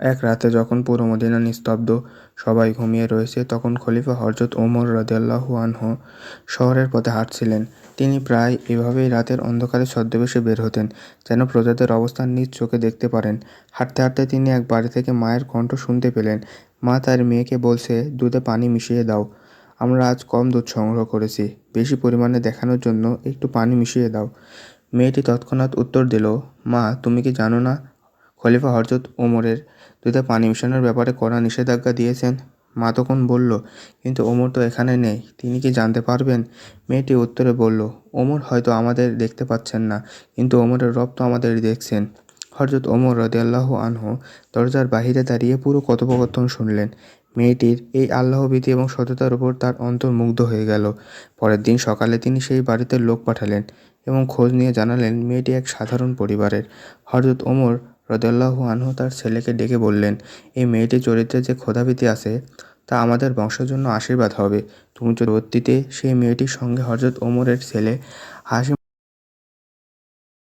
এক রাতে যখন পুরো মদিনা নিস্তব্ধ, সবাই ঘুমিয়ে রয়েছে, তখন খলিফা হরজত ওমর রদিয়াল্লাহু আনহু শহরের পথে হাঁটছিলেন। তিনি প্রায় এভাবেই রাতের অন্ধকারে ছদ্মবেশে বের হতেন, যেন প্রজাদের অবস্থান নিজ চোখে দেখতে পারেন। হাঁটতে হাঁটতে তিনি এক বাড়ি থেকে মায়ের কণ্ঠ শুনতে পেলেন। মা তার মেয়েকে বলছে, দুধে পানি মিশিয়ে দাও। আমরা আজ কম দুধ সংগ্রহ করেছি। বেশি পরিমাণে দেখানোর জন্য একটু পানি মিশিয়ে দাও। মেয়েটি তৎক্ষণাৎ উত্তর দিল, মা, তুমি কি জানো না খলিফা হরজত ওমরের দুধে পানি মেশানোর ব্যাপারে কড়া নিষেধাজ্ঞা দিয়েছেন। মা তখন বলল, কিন্তু ওমর তো এখানে নেই, তিনি কি জানতে পারবেন? মেয়েটি উত্তরে বলল, ওমর হয়তো আমাদের দেখতে পাচ্ছেন না, কিন্তু ওমরের রব তো আমাদের দেখছেন। হরজত ওমর রদিয়াল্লাহু আনহু দরজার বাহিরে দাঁড়িয়ে পুরো কথোপকথন শুনলেন। মেয়েটির এই আল্লাহভীতি এবং সততার উপর তার অন্তর মুগ্ধ হয়ে গেল। পরের দিন সকালে তিনি সেই বাড়িতে লোক পাঠালেন এবং খোঁজ নিয়ে জানালেন মেয়েটি এক সাধারণ পরিবারের। হরজত ওমর রদিয়াল্লাহু আনহু তার ছেলেকে ডেকে বললেন, এই মেয়েটির চরিত্রে যে ক্ষোধাভীতি আছে, তা আমাদের বংশের জন্য আশীর্বাদ হবে। তুমি পরবর্তীতে সেই মেয়েটির সঙ্গে হজরত ওমরের ছেলে হাসিম